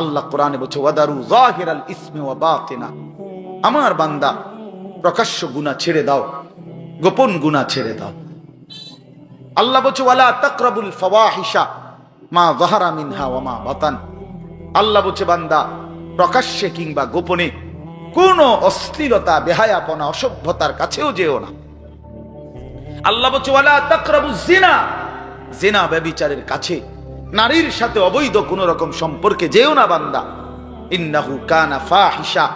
আল্লাহ কোরআনে বলছে, ওয়াদারু জাহিরাল ইসমে ওয়া বাতিনা। আমার বান্দা, প্রকাশ্য গুনাহ ছেড়ে দাও, গোপন গুনাহ ছেড়ে দাও। আল্লাহ বলছে, ওয়ালা তাকরাবুল ফাওয়াহিশা মা যাহারা মিনহা ওয়া মা বাতান। আল্লাহ বলছে, বান্দা, প্রকাশ্যে কিংবা গোপনে কোন অশ্লীলতা, বেহায়াপনা, অসভ্যতার কাছেও যেও না। আল্লাহ বলছে, ওয়ালা তাকরাবু জিনা। জিনা ব্যভিচারের কাছে নারীর সাথে অবৈধ কোন রকম সম্পর্কে যেও না বান্দা। ইন্নাহু কানা ফাহিশা।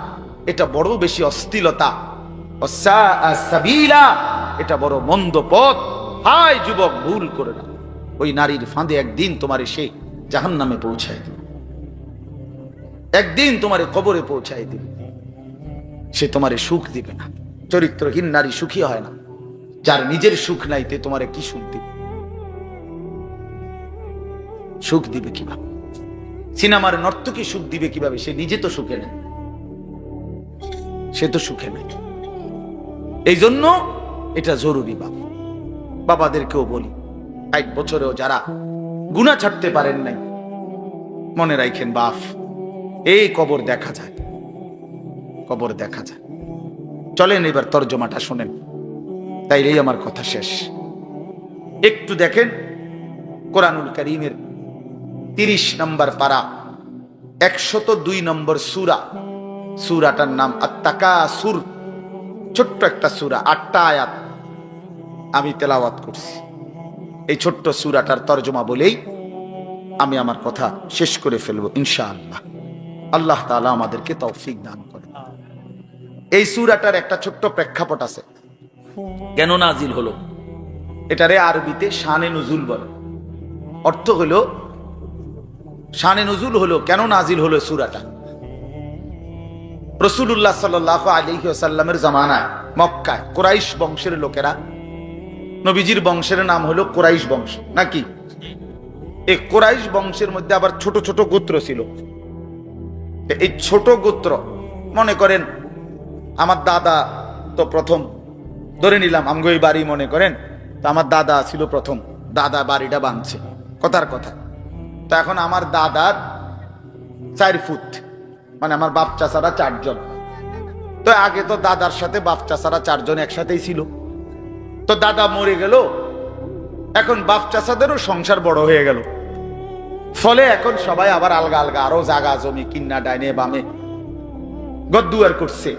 এটা বড় বেশি ওয়াসাআ সাবিলা। এটা বড় মন্দ পথ। হায় যুবক, ভুল করে না ওই নারীর ফাঁদে একদিন তোমার সে জাহান্নামে পৌঁছায় দিবে। একদিন তোমার কবরে পৌঁছায় দিবে। সে তোমারে সুখ দিবে না। চরিত্রহীন নারী সুখী হয় না। যার নিজের সুখ নাই, তে তোমারে কি সুখ দিবে? সুখ দিবে কীভাবে? সিনেমার নর্তকী সুখ দিবে কীভাবে? সে নিজে তো সুখে নেই। সে তো সুখে নেই। এই জন্য এটা জরুরি বাবা। বাবাদেরকেও বলি, ষাট বছরেও যারা গুণা ছাড়তে পারেন নাই, মনে রাখেন বাপ, এই কবর দেখা যায়। কবর দেখা যায়। চলেন এবার তর্জমাটা শোনেন। তাইলেই আমার কথা শেষ। একটু দেখেন কোরআনুল করিমের তিরিশ নম্বর পারা একশত দুই নম্বর সুরা। সুরাটার নাম আত্মাকা সুর ছোট্ট একটা সুরা, আটটা আয়াত আমি তেলাওয়াত করছি। এই ছোট্ট সুরাটার তর্জমা বলেই আমি আমার কথা শেষ করে ফেলব ইনশাআল্লাহ। আল্লাহ তাআলা আমাদেরকে তৌফিক দান করে এই সুরাটার একটা ছোট্ট প্রেক্ষাপট আছে। কেন নাজিল হলো? এটারে আরবিতে শানে নজুল বলে। অর্থ হলো শানে নজুল হলো, কেন নাজিল হলো সুরাটা? রসুল্লাহ সাল আলী সাল্লামের জামানায়, মক্কায় কোরাইশ বংশের লোকেরা, নবীজির বংশের নাম হলো কোরাইশ বংশ, নাকি? এই কোরাইশ বংশের মধ্যে আবার ছোট ছোট গোত্র ছিল। এই ছোট গোত্র, মনে করেন, আমার দাদা তো প্রথম, ধরে নিলাম, আমগো এই বাড়ি মনে করেন, তো আমার দাদা ছিল প্রথম, দাদা বাড়িটা বাঁধছে, কথার কথা। তো এখন আমার দাদার চার ফুট। মানে আমার বাপ চাচারা চারজন। তো আগে তো দাদার সাথে বাপ চাচারা চারজন একসাথেই ছিল। তো দাদা মরে গেল। এখন বাপ চাচাদেরও সংসার বড় হয়ে গেল। ফলে এখন সবাই আবার আলগা আলগা, আরও জাগা জমি, কিন্না ডাইনে বামে। গদ্দুয়ার করছে।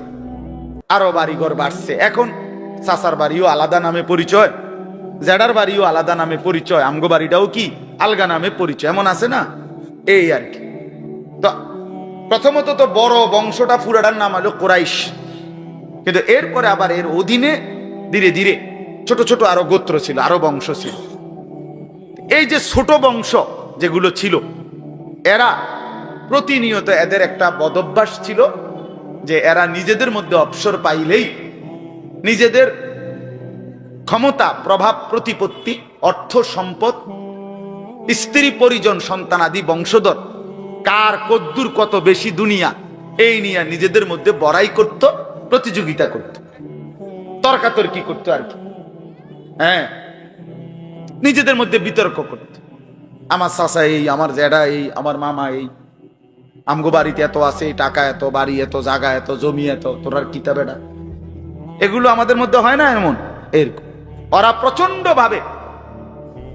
আরও বাড়িঘর বাড়ছে। এখন চাচার বাড়িও আলাদা নামে পরিচয়। জেডার বাড়িও আলাদা নামে পরিচয়। আমগো বাড়িটাও কি? আলগা নামে পরিচয়। এমন আছে না? এই আর কি। তো প্রথমত তো বড় বংশটা পুরাটার নাম হলো কোরাইশ। কিন্তু এরপরে আবার এর অধীনে ধীরে ধীরে ছোট ছোট আরও গোত্র ছিল, আরও বংশ ছিল। এই যে ছোট বংশ যেগুলো ছিল, এরা প্রতিনিয়ত এদের একটা বদভ্যাস ছিল যে এরা নিজেদের মধ্যে অবসর পাইলেই নিজেদের ক্ষমতা, প্রভাব, প্রতিপত্তি, অর্থ সম্পদ স্ত্রী পরিজন সন্তানাদি বংশধর, কার কদ্দুর কত বেশি দুনিয়া, এই নিয়ে নিজেদের মধ্যে বড়াই করত, প্রতিযোগিতা করত। তর্কাতর্কি করতো আর কি? হ্যাঁ নিজেদের মধ্যে বিতর্ক করত। আমার চাচা এই, আমার জেডা এই, আমার মামা এই, আমগো বাড়িতে এত আছে টাকা এত, বাড়ি এত, জায়গা এত, জমি এত তোরার কিতাবেটা এগুলো আমাদের মধ্যে হয় না এমন? এরকম। ওরা প্রচণ্ড ভাবে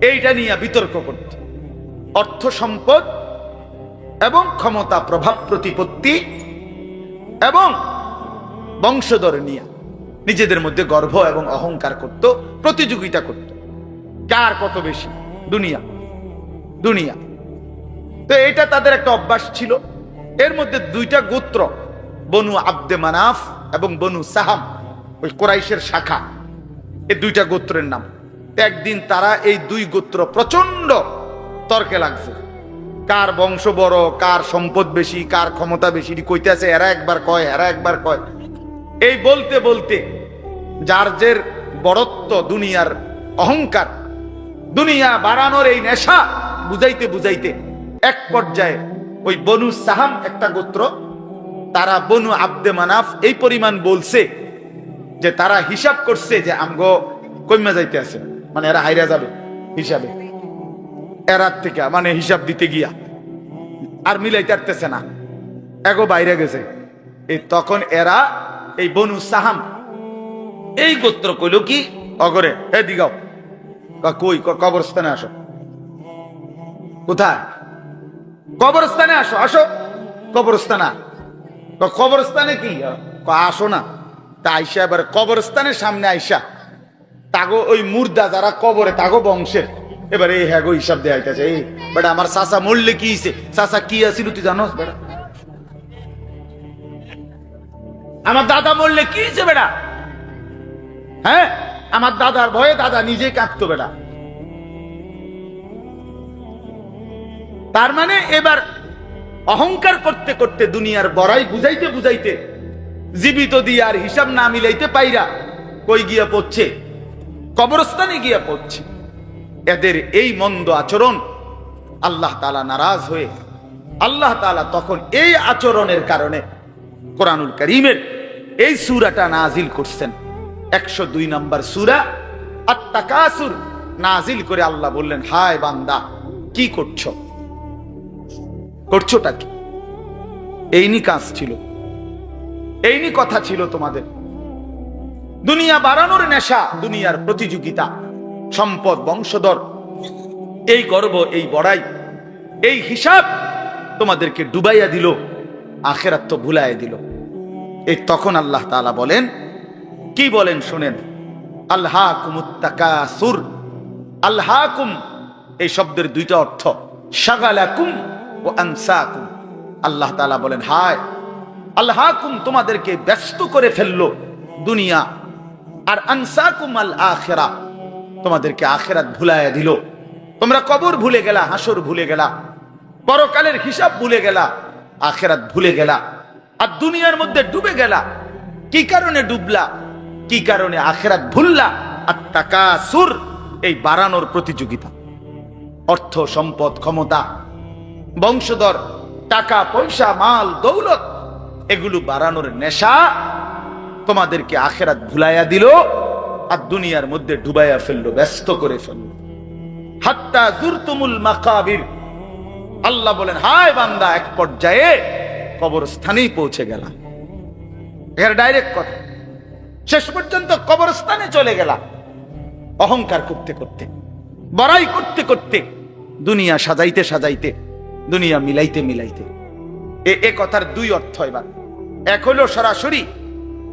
এইটা নিয়ে বিতর্ক করত। অর্থ সম্পদ এবং ক্ষমতা প্রভাব প্রতিপত্তি এবং বংশধর নিয়ে নিজেদের মধ্যে গর্ব এবং অহংকার করত, প্রতিযোগিতা করত। কার কত বেশি? দুনিয়া। দুনিয়া। তো এটা তাদের একটা অভ্যাস ছিল। এর মধ্যে দুইটা গোত্র, বনু আব্দে মানাফ এবং বনু সাহাম, ওই কোরাইশের শাখা। এই দুইটা গোত্রের নাম। একদিন তারা এই দুই গোত্র প্রচণ্ড তর্কে লাগছে কার বংশ বড়, কার সম্পদ বেশি, কার ক্ষমতা বেশি কইতেছে, এরা একবার কয়, এরা একবার কয়। এই বলতে বলতে যার জের বড়ত্ব দুনিয়ার অহংকার, দুনিয়া বাড়ানোর এই নেশা, বুঝাইতে বুঝাইতে এক পর্যায়ে ওই বনু সাহাম একটা গোত্র, তারা বনু আব্দে মানাফ এই পরিমাণ বলছে যে তারা হিসাব করছে যে আমগো কইমা যাইতে আছে। মানে এরা হাইরা যাবে হিসাবে। এরার থেকে মানে হিসাব দিতে গিয়া। আর মিলাইতে পারতেছে না। এগো বাইরে গেছে। এই তখন এরা, এই বনু সাহাম, এই গোত্র কইল কি, অগরে, হে দিগাও কই কবরস্থানে আসো। কোথায়? কবরস্থানে আসো আসো। কবরস্থানে। কবরস্থানে কি? আসো না। তা আইসা এবার কবরস্থানের সামনে আইসা। তাগো ওই মুর্দা যারা কবরে, তাগো বংশের। এবারে এই হ্যাগো হিসাব দেয়া হইতাছে এই বেটা আমার চাচা মরলে কি হইছে? চাচা কি আছিল তুই জানোস বেটা? আমার দাদা মরলে কি হয়েছে বেটা? হ্যাঁ? আমার দাদার ভয়ে দাদা নিজে কাঁদতো বেটা। তার মানে এবার অহংকার করতে করতে দুনিয়ার বড়াই বুঝাইতে বুঝাইতে জীবিত দিয়ে আর হিসাব না মিলাইতে পাইরা কই গিয়া পড়ছে? কবরস্থানে গিয়া পড়ছে। এদের এই মন্দ আচরণ আল্লাহ তালা নারাজ হয়ে, আল্লাহ তালা তখন এই আচরণের কারণে কোরআনুল করিমের এই সুরাটা নাজিল করছেন। একশো দুই নম্বর সুরা আত্মাকাসুর নাজিল করে আল্লাহ বললেন, হায় বান্দা, কি করছ? করছোটা কি? এইনি কাজ ছিল। এইনি কথা ছিল তোমাদের। দুনিয়া বাড়ানোর নেশা, দুনিয়ার প্রতিযোগিতা। সম্পদ বংশধর। এই গর্ব, এই বড়াই, এই হিসাব তোমাদেরকে ডুবাইয়া দিল, আখেরাত তো ভুলাইয়া দিল। এই তখন আল্লাহ তালা বলেন, কি বলেন শুনেন আল্লাহ কুমুত্তাকাসুর আল্লাহ কুম এই শব্দের দুইটা অর্থ, শাগালাকুম ও আনসাকুম। আল্লাহ তাআলা বলেন, হায় আল্লাহ কুম তোমাদেরকে ব্যস্ত করে ফেলল দুনিয়া, আর আনসাকুম আল আখেরা। তোমাদেরকে আখেরাত ভুলাইয়া দিল। তোমরা কবর ভুলে গেলা, হাসর ভুলে গেলা, পরকালের হিসাব ভুলে গেলা, আখেরাত ভুলে গেলা, আর দুনিয়ার মধ্যে ডুবে গেলা। কি কারণে ডুবলা? কি কারণে আখেরাত ভুললা? আর টাকা সুর এই বাড়ানোর প্রতিযোগিতা। অর্থ, সম্পদ, ক্ষমতা, বংশধর, টাকা, পয়সা, মাল, দৌলত, এগুলো বাড়ানোর নেশা তোমাদেরকে আখেরাত ভুলাইয়া দিল। আর দুনিয়ার মধ্যে ডুবাইয়া ফেলল, ব্যস্ত করে ফেলল। হাত্তা জুরতুমুল মাকাবির। আল্লাহ বলেন, হায় বান্দা, এক পর্যায়ে কবরস্থানেই পৌঁছে গেলাম। এর ডাইরেক্ট কথা, শেষ পর্যন্ত কবরস্থানে চলে গেলাম। অহংকার করতে করতে, বড়াই করতে করতে, দুনিয়া সাজাইতে সাজাইতে, দুনিয়া মিলাইতে মিলাইতে। এ কথার দুই অর্থ এবার। এক হলো সরাসরি,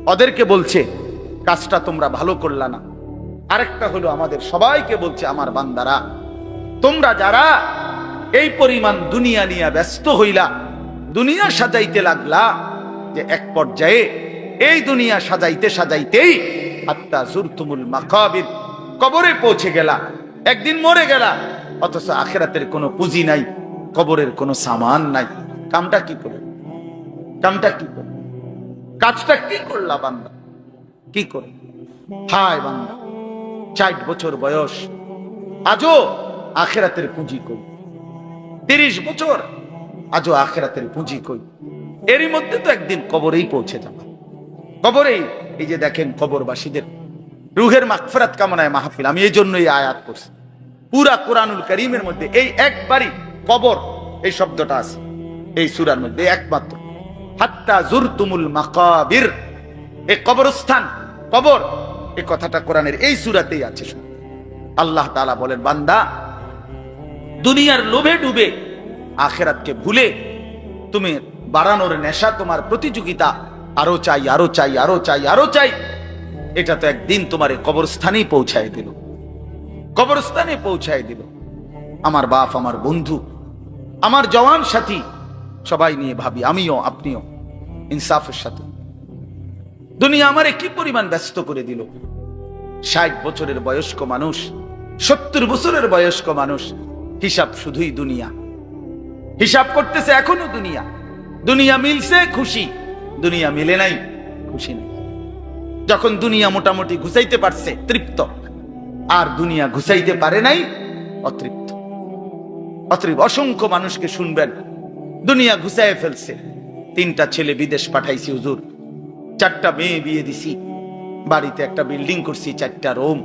ওদেরকে বলছে কাজটা তোমরা ভালো করলা না। আরেকটা হলো আমাদের সবাইকে বলছে, আমার বান্দারা, তোমরা যারা এই পরিমাণ দুনিয়া নিয়ে ব্যস্ত হইলা, দুনিয়া সাজাইতে লাগলা, যে এক পর্যায়ে এই দুনিয়া সাজাইতে সাজাইতেই আত্মা জুরতুমুল মাকাবির কবরে পৌঁছে গেলা, একদিন মরে গেলা, অথচ আখেরাতের কোনো পুঁজি নাই, কবরের কোনো সামান নাই। কামটা কি করে? কামটা কি করে? কাজটা কি করলা বান্দা? কি করে হায় বান্দা, ষাট বছর বয়স। আজও আখেরাতের পুঁজি কই? তিরিশ বছর, আজও আখেরাতের পুঁজি কই? এরই মধ্যে তো একদিন কবরেই পৌঁছে যাবে। কবরেই, এই যে দেখেন কবরবাসীদের রুহের মাগফিরাত কামনায় মাহফিল। আমি এই জন্যই আয়াত করছি। পুরা কোরআনুল করিমের মধ্যে এই একবারই কবর, এই শব্দটা আছে। এই সুরার মধ্যে একমাত্র। হাত্তা জুরতুমুল মাকাবির। এই কবরস্থান, কবর। এই কথাটা কোরআনের এই সুরাতেই আছে আল্লাহ তাআলা বলেন, বান্দা, দুনিয়ার লোভে ডুবে আখেরাতকে ভুলে তুমি বাড়ানোর নেশা তোমার প্রতিযোগিতা, আরও চাই আরও চাই আরও চাই আরও চাই, এটা তো একদিন তোমার এই কবরস্থানেই পৌঁছায় দিল। কবরস্থানে পৌঁছায় দিল। আমার বাপ, আমার বন্ধু, আমার জওয়ান সাথী সবাই নিয়ে ভাবি, আমিও, আপনিও, ইনসাফের সাথে। দুনিয়া আমারে কি পরিমাণ ব্যস্ত করে দিল? ষাট বছরের বয়স্ক মানুষ, সত্তর বছরের বয়স্ক মানুষ, হিসাব শুধুই দুনিয়া। হিসাব করতেছে এখনও দুনিয়া। দুনিয়া মিলছে, খুশি। দুনিয়া মিলে নাই, খুশি নেই। যখন দুনিয়া মোটামুটি ঘুষাইতে পারছে, তৃপ্ত। আর দুনিয়া ঘুষাইতে পারে নাই, অতৃপ্ত। অতৃপ্ত। অসংখ্য মানুষকে শুনবেন, দুনিয়া ঘুষায় ফেলছে। তিনটা ছেলে বিদেশ পাঠাইছি, হুজুর। চারটা মেয়ে বিয়ে দিছি। বাড়িতে একটা বিল্ডিং করছি, চারটা রুম।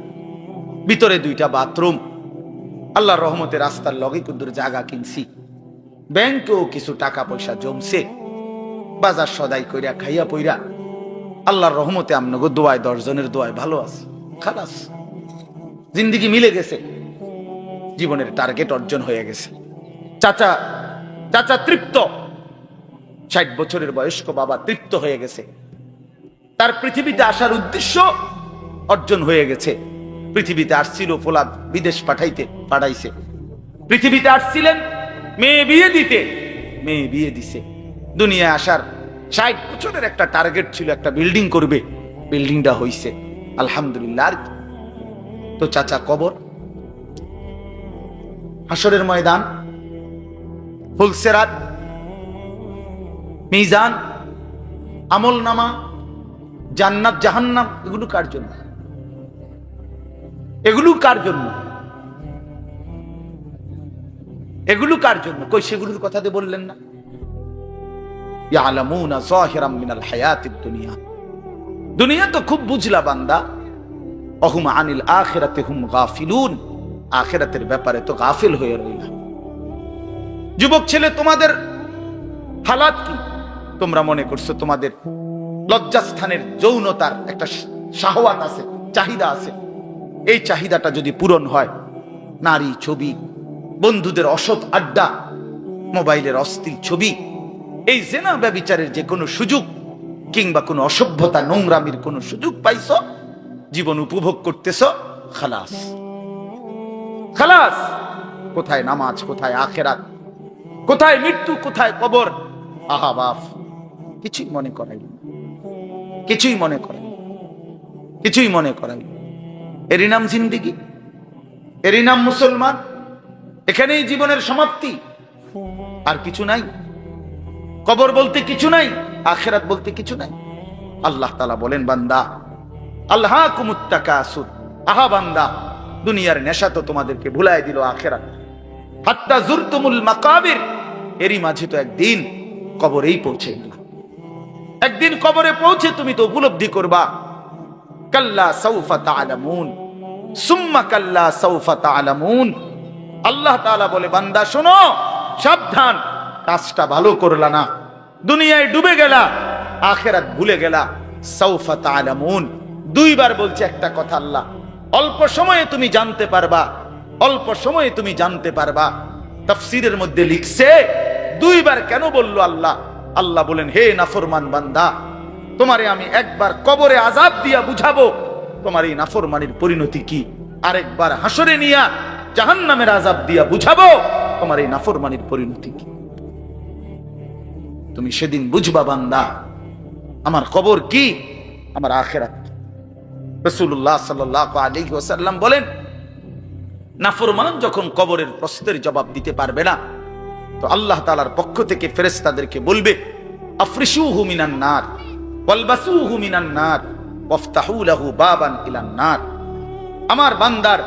ভিতরে দুইটা বাথরুম। আল্লাহর রহমতে রাস্তার লগে কুদ্দুর জায়গা কিনছি। ব্যাংকেও কিছু টাকা পয়সা জমছে। বাজার সদাই কইরা, খাইয়া পইরা। আল্লাহর রহমতে আমনগো দোয়ায়, দশজনের দোয়ায় ভালো আছে, খালাস। জিন্দিগি মিলে গেছে। জীবনের টার্গেট অর্জন হয়ে গেছে। চাচা চাচা তৃপ্ত। ষাট বছরের বয়স্ক বাবা তৃপ্ত হয়ে গেছে। তার পৃথিবীতে আসার উদ্দেশ্য অর্জন হয়ে গেছে। পৃথিবীতে আসছিল ফোলাদ, বিদেশ পাঠাইতে, পাঠাইছে। পৃথিবীতে আসছিলেন, মেয়ে বিয়ে দিতে। মেয়ে বিয়ে দিছে। দুনিয়ায় আসার ষাট বছরের একটা টার্গেট ছিল, একটা বিল্ডিং করবে। বিল্ডিংটা হইছে। আলহামদুলিল্লাহ তো চাচা, কবর। হাসরের ময়দান। ফুলসেরাত। মিজান। আমল নামা জান্নাত, জাহান্নাম, এগুলো কার জন্য? এগুলো কার জন্য? এগুলো কার জন্য? কই সেগুলোর কথাতে বললেন না? দুনিয়া। তো খুব বুঝলা বান্দা। হুম ব্যাপারে তো হয়ে যুবক ছেলে, তোমাদের হালাত কি? তোমরা মনে করছ তোমাদের লজ্জাস্থানের যৌনতার একটা শাহওয়াত আছে, চাহিদা আছে। এই চাহিদাটা যদি পূরণ হয়, নারী ছবি, বন্ধুদের অসৎ আড্ডা, মোবাইলের অস্থির ছবি, এই জেনা ব্যবিচারের যে কোনো সুযোগ কিংবা কোনো অসভ্যতা, নোংরামির কোনো সুযোগ পাইছ, জীবন উপভোগ করতেছ, খালাস। খালাস! কোথায় নামাজ, কোথায় আখেরাত, কোথায় মৃত্যু, কোথায় কবর? আহা, বাফ, কিছুই মনে করাই। কিছুই মনে করাই না। কিছুই মনে করাই না। এরই নাম জিন্দিগি, এরই নাম মুসলমান। এখানেই জীবনের সমাপ্তি। আর কিছু নাই। কবর বলতে কিছু নাই, আখেরাত বলতে কিছু নাই। আল্লাহ তালা বলেন, বান্দা আল্লাহ কুমুত্তাকা আসুর আহা বান্দা, দুনিয়ার নেশা তো তোমাদেরকে ভুলাই দিল আখেরাত। হাত্তা জুরতুমুল মাকাবির। এরই মাঝে তো একদিন কবরেই পৌঁছে গেলাম। একদিন কবরে পৌঁছে তুমি তো উপলব্ধি করবা। কাল্লা সৌফা তালামুন সুম্মা কাল্লা সৌফা তালামুন আল্লাহ তাআলা বলে, বান্দা, শোনো, সাবধান, কাজটা ভালো করলা না। দুনিয়ায় ডুবে গেলা, আখেরাত ভুলে গেলা। সৌফা তালামুন দুইবার বলছে একটা কথা আল্লাহ, অল্প সময়ে তুমি জানতে পারবা, অল্প সময়ে তুমি জানতে পারবা। তাফসীরের মধ্যে লিখছে, দুইবার কেন বলল আল্লাহ? আল্লাহ বলেন, হে নাফরমান বান্দা, তোমারে আমি একবার কবরে আজাব দিয়া বুঝাবো। তোমার এই নাফরমানির পরিণতি কি? আরেকবার হাসরে নিয়া জাহান্নামের আজাব দিয়া বুঝাবো, তোমার এই নাফরমানির পরিণতি কি? তুমি সেদিন বুঝবা বান্দা, আমার কবর কি? আমার আখেরাত রসুল্লাহ সাল্লাহ আলী ওসাল্লাম বলেন, নাফরমান যখন কবরের প্রশ্নের জবাব দিতে পারবে না তো আল্লাহ তালার পক্ষ থেকে ফেরেস্তাদেরকে বলবে আফরিসু বাবান আমার বান্দার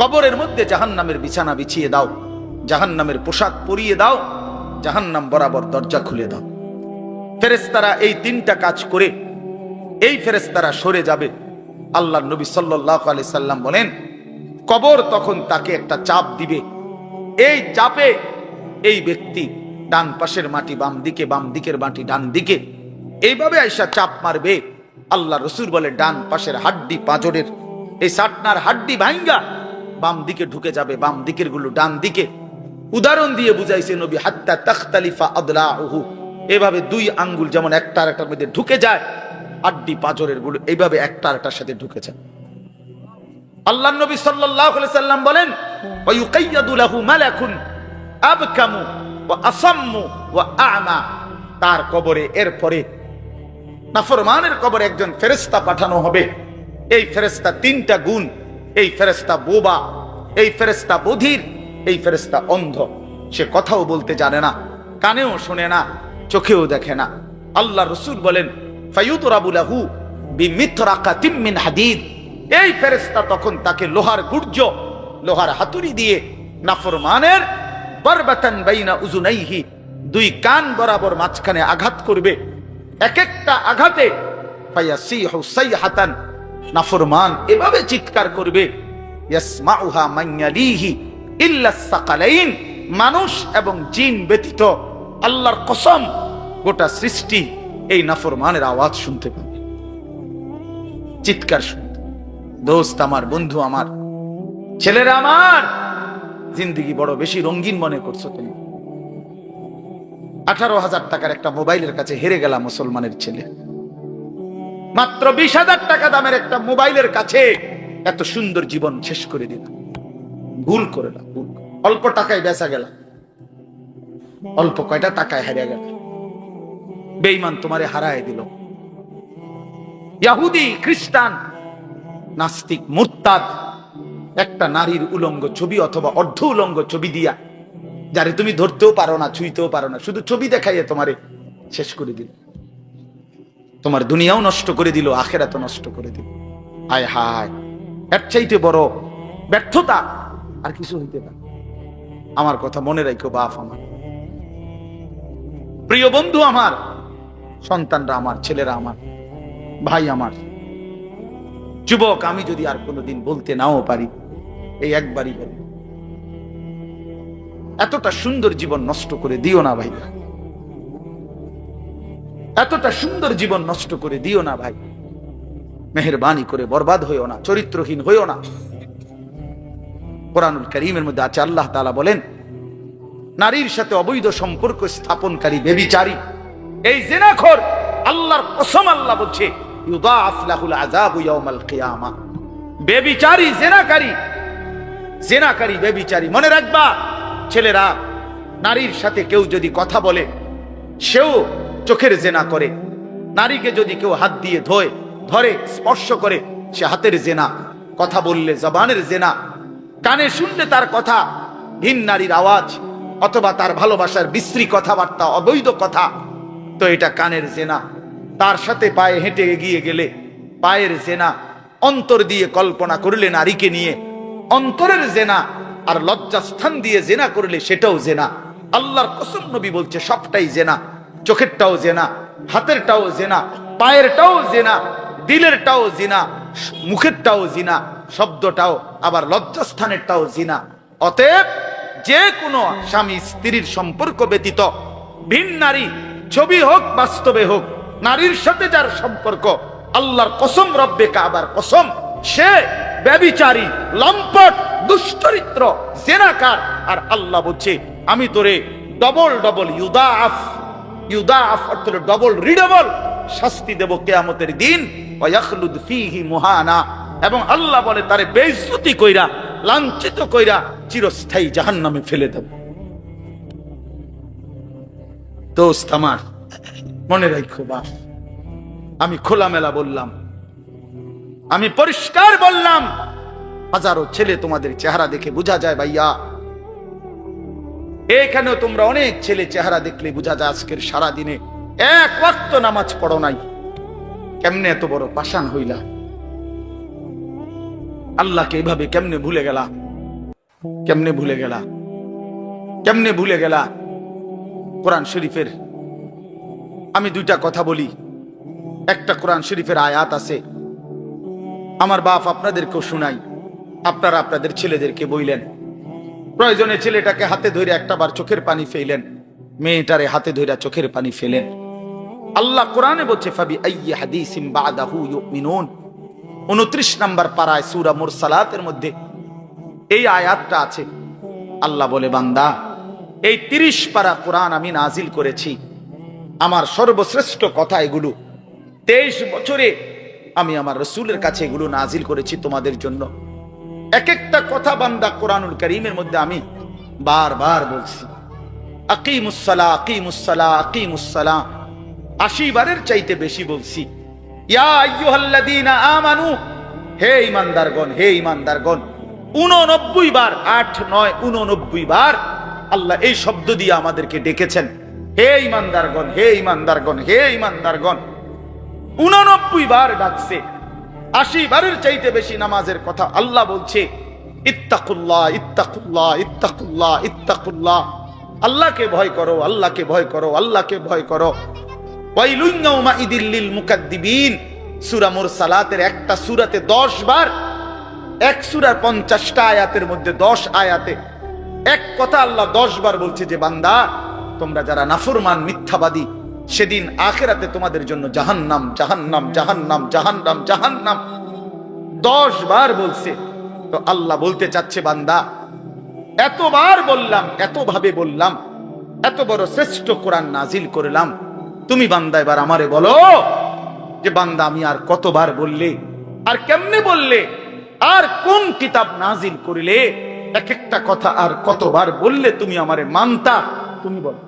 কবরের মধ্যে জাহান্নামের বিছানা বিছিয়ে দাও, জাহান্নামের পোশাক পরিয়ে দাও, জাহান্নাম বরাবর দরজা খুলে দাও। ফেরেস্তারা এই তিনটা কাজ করে, এই ফেরেস্তারা সরে যাবে। আল্লাহ নবী সাল্লাহ আলি সাল্লাম বলেন, কবর তখন তাকে একটা চাপ দিবে। এই চাপে এই ব্যক্তি ডান পাশের মাটি, বাম দিকে, বাম দিকের মাটি, ডান দিকে। এইভাবে আইসা চাপ মারবে। আল্লাহ রসুর বলে, ডান পাশের হাড্ডি পাঁজরের, এই সাটনার হাড্ডি ভাইঙ্গা। বাম দিকে ঢুকে যাবে, বাম দিকেরগুলো ডান দিকে। উদাহরণ দিয়ে বুঝাইছে নবী, হাত্তা তখতালিফা আদলা এভাবে দুই আঙ্গুল যেমন একটা একটার মধ্যে ঢুকে যায়, হাড্ডি পাঁজরেরগুলো এইভাবে একটা একটার সাথে ঢুকে যায়। আল্লাহ নবী আলাইহি সাল্লাম বলেন আবকামু ওয়া আসাম্মু ওয়া আ'মা। তার কবরে এরপরে নাফরমানের কবরে একজন ফেরেশতা পাঠানো হবে। এই ফেরেশতা তিনটা গুণ, এই ফেরেশতা বোবা, এই ফেরেশতা বধির, এই ফেরেশতা অন্ধ। সে কথাও বলতে জানে না, কানেও শোনে না, চোখেও দেখে না। আল্লাহ রসুল বলেন ফায়ুতরাবু লাহু বিমিথরাকাতিম মিন হাদিদ। এই ফেরেশতা তখন তাকে লোহার গুর্জ, লোহার হাতুড়ি দিয়ে নাফরমানের উজুনাইহি। দুই কান বরাবর মাঝখানে আঘাত করবে। এক একটা আঘাতে ফায়াসিহু নাফরমান এভাবে চিৎকার করবে। ইয়াসমাউহা মান মানুষ এবং জিন ব্যতীত আল্লাহর কসম গোটা সৃষ্টি এই নাফরমানের আওয়াজ শুনতে পাবে। চিৎকার শুনতে। দোস্ত আমার, বন্ধু আমার, ছেলেরা আমার জিন্দিগি বড় বেশি রঙিন মনে করছ তুমি। আঠারো হাজার টাকার একটা মোবাইলের কাছে হেরে গেলাম মুসলমানের ছেলে। মাত্র বিশ হাজার টাকা দামের একটা মোবাইলের কাছে এত সুন্দর জীবন শেষ করে দিলাম। ভুল করে না, ভুল অল্প টাকায় বেচা গেল অল্প কয়টা টাকায় হারিয়ে গেল বেইমান তোমারে হারায় দিল। ইয়াহুদি, খ্রিস্টান, নাস্তিক, মুরতাদ একটা নারীর উলঙ্গ ছবি অথবা অর্ধ উলঙ্গ ছবি দিয়া, যারে তুমি ধরতেও পারো না, ছুঁইতেও পারো না, শুধু ছবি দেখাইয়ে তোমারে শেষ করে দিল। তোমার দুনিয়াও নষ্ট করে দিল, আখেরাতও নষ্ট করে দিল। হায় হায়, এর চাইতে বড় ব্যর্থতা আর কিছু হইতে পারে আমার কথা মনে রাখো বাপ আমার। প্রিয় বন্ধু আমার, সন্তানরা আমার, ছেলেরা আমার, ভাই আমার, যুবক, আমি যদি আর কোনোদিন বলতে নাও পারি এই একবারই বলি। এতটা সুন্দর জীবন নষ্ট করে দিও না ভাই এতটা সুন্দর জীবন নষ্ট করে দিও না ভাই। মেহরবানি করে বরবাদ হইও না, চরিত্রহীন হইও না। কোরআনুল করিমের মধ্যে আছে, আল্লাহ তাআলা বলেন, নারীর সাথে অবৈধ সম্পর্ক স্থাপনকারী বেবিচারী। এই জেনাখোর আল্লাহর কসম আল্লাহ বলছে, ইউদাআফ লাহুল আযাবু ইয়াউমাল কিয়ামা। বেবিচারী, জেনাকারী জেনাকারী, বেবিচারী, মনে রাখবা, ছেলেরা, নারীর সাথে কেউ যদি কথা বলে, সেও চোখের জেনা করে। নারীকে যদি কেউ হাত দিয়ে ধোয়, ধরে, স্পর্শ করে, সে হাতের জেনা। কথা বললে জবানের জেনা। কানে শুনলে তার কথা, ভিন নারীর আওয়াজ, অথবা তার ভালোবাসার বিশ্রী কথাবার্তা, অবৈধ কথা। তো এটা কানের জেনা। তার সাথে পায়ে হেঁটে এগিয়ে গেলে পায়ের জেনা। অন্তর দিয়ে কল্পনা করলে নারীকে নিয়ে অন্তরের জেনা আর লজ্জাস্থান দিয়ে জেনা করলে সেটাও জেনা। আল্লাহর কসম নবী বলছে, সবটাই জেনা। চোখেরটাও জেনা, হাতেরটাও জেনা, পায়েরটাও জেনা, দিলেরটাও জিনা, মুখেরটাও জিনা, শব্দটাও, আবার লজ্জাস্থানেরটাও জিনা। অতএব যে কোনো স্বামী স্ত্রীর সম্পর্ক ব্যতীত, ভিন নারী, ছবি হোক, বাস্তবে হোক, নারীর সাথে যার সম্পর্ক, আল্লাহর কসম রব্বে কাবার কসম, সে ব্যবিচারী, লম্পট, দুশ্চরিত্র, জেনাকার। আর আল্লাহ বলছে, আমি তোরে ডবল ডবল ইউদাফ ইউদাফ অর্থ হলো ডবল রিডবল শাস্তি দেব কেয়ামতের দিন। মুহানা। এবং আল্লাহ বলে, তারে বেইজ্জতি কইরা, লাঞ্ছিত কইরা চিরস্থায়ী জাহান্নামে ফেলে দেব। দোস্ত আমার, মনে রাখো বাপ, আমি খোলামেলা বললাম আমি পরিষ্কার বললাম, হাজারো ছেলে তোমাদের চেহারা দেখে বোঝা যায় ভাইয়া। এখানেও তোমরা অনেক ছেলে চেহারা দেখলে বোঝা যায় আজকের সারা দিনে এক ওয়াক্ত নামাজ পড়ো নাই। কেমনে এত বড় পাষাণ হইলা? আল্লাহকে এইভাবে কেমনে ভুলে গেলা? কেমনে ভুলে গেলা? কেমনে ভুলে গেলা? কোরআন শরীফের, আমি দুইটা কথা বলি। একটা কোরআন শরীফের আয়াত আছে আমার বাপ আপনাদেরকেও শুনাই। আপনারা আপনাদের ছেলেদেরকে বইলেন। প্রয়োজনে ছেলেটাকে হাতে ধরে একটা বার চোখের পানি ফেলেন মেয়েটারে হাতে ধরে চোখের পানি ফেলেন আল্লাহ কোরআনে বলছে, ফাবি আইয়ি হাদিসিম বাদাহু ইউমিনুন। 29 নাম্বার পারায় সূরা মুরসালাতের মধ্যে এই আয়াতটা আছে। আল্লাহ বলে, বান্দা, এই 30 পারা কোরআন আমি নাজিল করেছি। আমার সর্বশ্রেষ্ঠ কথা এগুলো। 23 বছরে আমি আমার রসুলের কাছে এগুলো নাজিল করেছি তোমাদের জন্য। এক একটা কথা বান্দা কোরআনুল করিমের মধ্যে আমি বারবার বলছি। আকিমুসালা আকিমুসালা আকিমুসালা আশি বারের চাইতে বেশি বলছি। আমানু। হে ইমানদারগণ হে ইমানদারগণ উননব্বই বার, আট, নয়, উননব্বই বার আল্লাহ এই শব্দ দিয়ে আমাদেরকে ডেকেছেন। হে ইমানদারগণ হে ইমানদারগণ হে ইমানদারগণ উননব্বই বার ডাকছে। আশি বারের চাইতে বেশি নামাজের কথা আল্লাহ বলছে, ইত্তাকুল্লাহ ইত্তাকুল্লাহ ইত্তাকুল্লাহ ইত্তাকুল্লাহ। আল্লাহকে ভয় করো, আল্লাহকে ভয় করো, আল্লাহকে ভয় করো। ওয়াইলুন ইয়াউমাইদিল লিল মুকাদ্দিবিন। সূরা মুরসালাতের একটা সূরাতে 10 বার, এক সূরার 50টা আয়াতের মধ্যে 10 আয়াতে এক কথা আল্লাহ দশ বার বলছে যে, বান্দা, তোমরা যারা নাফরমান, মিথ্যাবাদী সেদিন আখেরাতে তোমাদের জন্য জাহান্নাম জাহান্নাম জাহান্নাম জাহান্নাম জাহান্নাম। দশ বার বলছে। তো আল্লাহ বলতে চাচ্ছে, বান্দা, এতবার বললাম এত ভাবে বললাম, এত বড় শ্রেষ্ঠ কোরআন নাজিল করলাম। তুমি বান্দা, এবার আমারে বলো যে, বান্দা, আমি আর কতবার বললে, আর কেমনে বললে, আর কোন কিতাব নাজিল করিলে, এক একটা কথা আর কতবার বললে তুমি আমারে মানতা, তুমি বলো।